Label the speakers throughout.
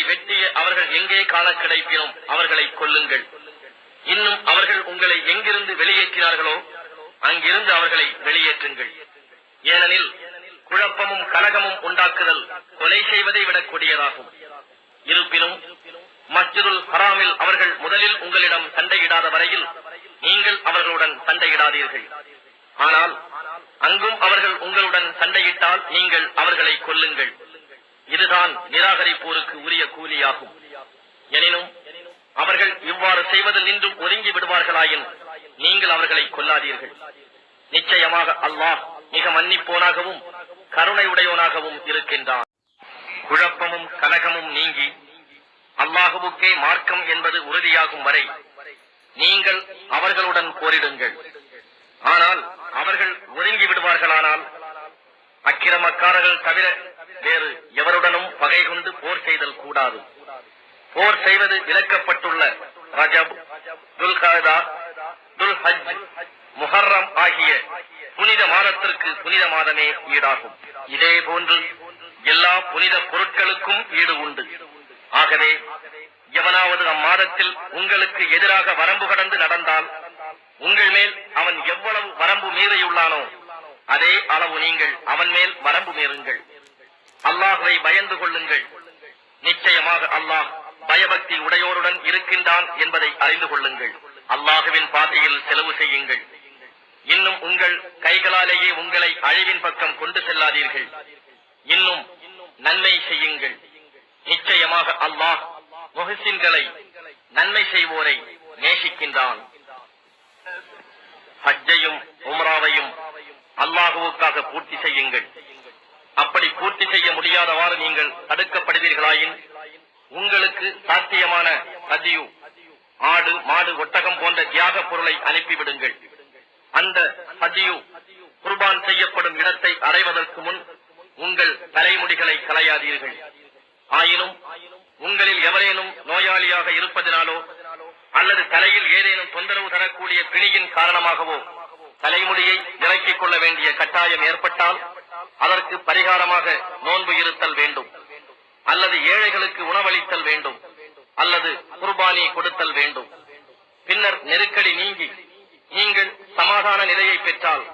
Speaker 1: உங்களை வெட்டிய அவர்கள் எங்கே காண கிடைப்பினோம் அவர்களை கொல்லுங்கள். இன்னும் அவர்கள் உங்களை எங்கிருந்து வெளியேற்றினார்களோ அங்கிருந்து அவர்களை வெளியேற்றுங்கள். ஏனெனில் குழப்பமும் கலகமும் உண்டாக்குதல் கொலை செய்வதை விட கொடியதாகும். இருப்பினும் மஸ்ஜிதுல் ஹராமில் அவர்கள் முதலில் உங்களிடம் சண்டையிடாத வரையில் நீங்கள் அவர்களுடன் சண்டையிடாதீர்கள். ஆனால் அங்கும் அவர்கள் உங்களுடன் சண்டையிட்டால் நீங்கள் அவர்களை கொல்லுங்கள். இதுதான் நிராகரிப்போருக்கு உரிய கூலியாகும். எனினும் அவர்கள் இவ்வாறு செய்வதில் நின்றும் ஒதுங்கி விடுவார்களாயின் நீங்கள் அவர்களை கொல்லாதீர்கள். நிச்சயமாக அல்லாஹ் மிக மன்னிப்போனாகவும் கருணையுடையோனாகவும் இருக்கின்றான். குழப்பமும் கலகமும் நீங்கி அல்லாஹுவுக்கே மார்க்கம் என்பது உறுதியாகும் வரை நீங்கள் அவர்களுடன் போரிடுங்கள். ஆனால் அவர்கள் ஒதுங்கி விடுவார்களானால் அக்கிரமக்காரர்கள் தவிர வேறு எவருடனும் பகை கொண்டு போர் செய்தல் கூடாது. போர் செய்வது விலக்கப்பட்டுள்ள ரஜப் துல்காதா துல்ஹஜ் முஹர்ரம் ஆகிய புனித மாதத்திற்கு புனித மாதமே ஈடாகும். இதே போன்று எல்லா புனித பொருட்களுக்கும் ஈடு உண்டு. ஆகவே எவனாவது அம்மாதத்தில் உங்களுக்கு எதிராக வரம்பு கடந்து நடந்தால் உங்கள் மேல் அவன் எவ்வளவு வரம்பு மீறியுள்ளானோ அதே அளவு நீங்கள் அவன் மேல் வரம்பு மீறுங்கள். அல்லாஹுவை பயந்து கொள்ளுங்கள். நிச்சயமாக அல்லாஹ் பயபக்தி உடையோருடன் இருக்கின்றான் என்பதை அறிந்து கொள்ளுங்கள். அல்லாஹுவின் பாதையில் செலவு செய்யுங்கள். இன்னும் உங்கள் கைகளாலேயே உங்களை அழிவின் பக்கம் கொண்டு செல்லாதீர்கள். இன்னும் நன்மை செய்யுங்கள். நிச்சயமாக அல்லாஹ் முகசின்களை நன்மை செய்வோரை நேசிக்கின்றான். ஹஜ்ஜையும் உம்ராவையும் அல்லாஹுவுக்காக பூர்த்தி செய்யுங்கள். பூர்த்தி செய்ய முடியாதவாறு நீங்கள் தடுக்கப்படுவீர்களாயின் உங்களுக்கு சாத்தியமான பதியு. ஆடு மாடு ஒட்டகம் போன்ற தியாக பொருளை அனுப்பிவிடுங்கள். அந்த பதியு குர்பான் செய்யப்படும் இடத்தை அடைவதற்கு முன் உங்கள் தலைமுடிகளை களையாதீர்கள். ஆயினும் உங்களில் எவரேனும் நோயாளியாக இருப்பதினாலோ அல்லது தலையில் ஏதேனும் தொந்தரவு தரக்கூடிய பிணியின் காரணமாகவோ தலைமுடியை இறக்கிக் கொள்ள வேண்டிய கட்டாயம் ஏற்பட்டால் அதற்கு பரிகாரமாக நோன்பு இருத்தல் வேண்டும். அல்லது ஏழைகளுக்கு உணவளித்தல் வேண்டும். அல்லது குர்பானி கொடுத்தல் வேண்டும். பின்னர் நெருக்கடி நீங்கி நீங்கள் சமாதான நிலையை பெற்றால்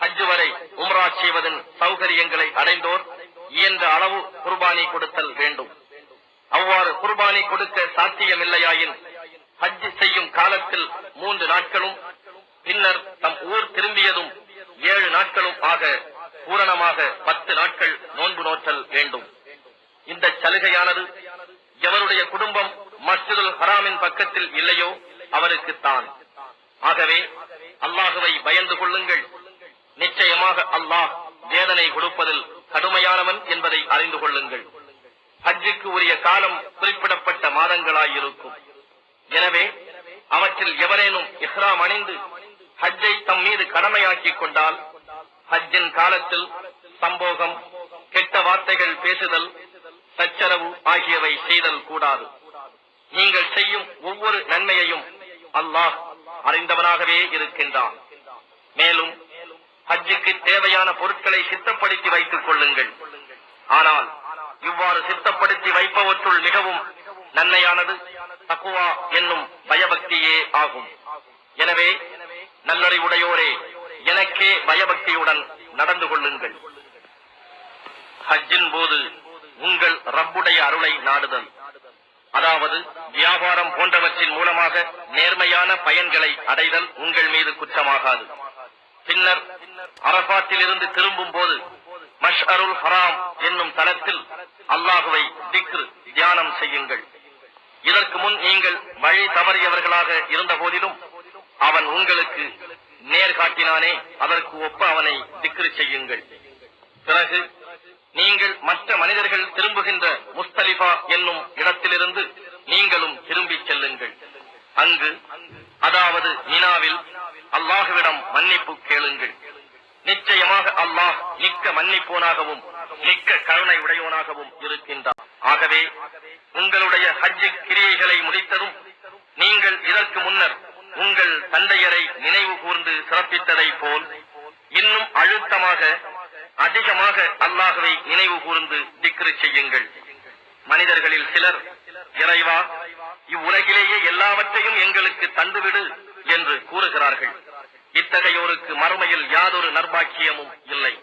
Speaker 1: ஹஜ்ஜு வரை உம்ரா செய்வதன் சௌகரியங்களை அடைந்தோர் இயன்ற அளவு குர்பானி கொடுத்தல் வேண்டும். அவ்வாறு குர்பானி கொடுக்க சாத்தியமில்லையாயின் ஹஜ் செய்யும் காலத்தில் மூன்று நாட்களும் பின்னர் தம் ஊர் திரும்பியதும் ஏழு நாட்களும் ஆக பூரணமாக பத்து நாட்கள் நோன்பு நோற்றல் வேண்டும். இந்த சலுகையானது எவருடைய குடும்பம் மஸ்ஜிதுல் ஹராமின் பக்கத்தில் இல்லையோ அவருக்குத்தான் ஆகவே அல்லாஹுவை பயந்து கொள்ளுங்கள். நிச்சயமாக அல்லாஹ் வேதனை கொடுப்பதில் கடுமையானவன் என்பதை அறிந்து கொள்ளுங்கள். ஹஜ்ஜுக்கு உரிய காலம் குறிப்பிடப்பட்ட மாதங்களாயிருக்கும். எனவே அவற்றில் எவரேனும் இஹ்ராம் அணிந்து ஹஜ்ஜை தம் மீது கடமையாக்கிக் கொண்டால் ஹஜ்ஜின் காலத்தில் சம்போகம் கெட்ட வார்த்தைகள் பேசுதல் சச்சரவு ஆகியவை செய்தல் கூடாது. நீங்கள் செய்யும் ஒவ்வொரு நன்மையையும் அல்லாஹ் அறிந்தவனாகவே இருக்கின்றான். மேலும் ஹஜ்ஜுக்கு தேவையான பொருட்களை சித்தப்படுத்தி வைத்துக் கொள்ளுங்கள். ஆனால் இவ்வாறு சித்தப்படுத்தி வைப்பவற்றுள் மிகவும் நன்மையானது தக்குவா என்னும் பயபக்தியே ஆகும். எனவே நல்லறிவுடையோரே எனக்கே பயபக்தியுடன் நடந்து கொள்ளுங்கள். ஹஜ்ஜின் போது உங்கள் ரப்புடைய அருளை நாடுதல். அதாவது வியாபாரம் போன்றவற்றின் மூலமாக நேர்மையான பயன்களை அடைதல் உங்கள் மீது குற்றமாகாது. பின்னர் அரபாத்திலிருந்து திரும்பும் போது மஷ் அருள் ஹராம் என்னும் தளத்தில் அல்லாஹுவை திக்ரு தியானம் செய்யுங்கள். இதற்கு முன் நீங்கள் வழி தவறியவர்களாக இருந்த போதிலும் அவன் உங்களுக்கு நேர் காட்டினானே அதற்கு ஒப்ப அவனை திக்ரு செய்யுங்கள். பிறகு நீங்கள் மற்ற மனிதர்கள் திரும்புகின்ற முஸ்தலிஃபா என்னும் இடத்திலிருந்து நீங்களும் திரும்பிச் செல்லுங்கள். அங்கு அதாவது மினாவில் அல்லாஹுவிடம் மன்னிப்பு கேளுங்கள். நிச்சயமாக அல்லாஹ் மிக்க மன்னிப்போனாகவும் மிக்க கருணை உடையவனாகவும் இருக்கின்றார் ஆகவே உங்களுடைய ஹஜ்ஜு கிரியைகளை முடித்ததும் நீங்கள் இதற்கு முன்னர் உங்கள் தந்தையரை நினைவு கூர்ந்து சிறப்பித்ததை போல் இன்னும் அழுத்தமாக அதிகமாக அல்லாஹுவை நினைவு கூர்ந்து திக்ரு செய்யுங்கள். மனிதர்களில் சிலர் இறைவா இவ்வுலகிலேயே எல்லாவற்றையும் எங்களுக்கு தந்துவிடு என்று கூறுகிறார்கள். இத்தகையோருக்கு மறுமையில் யாதொரு நர்பாக்கியமும் இல்லை.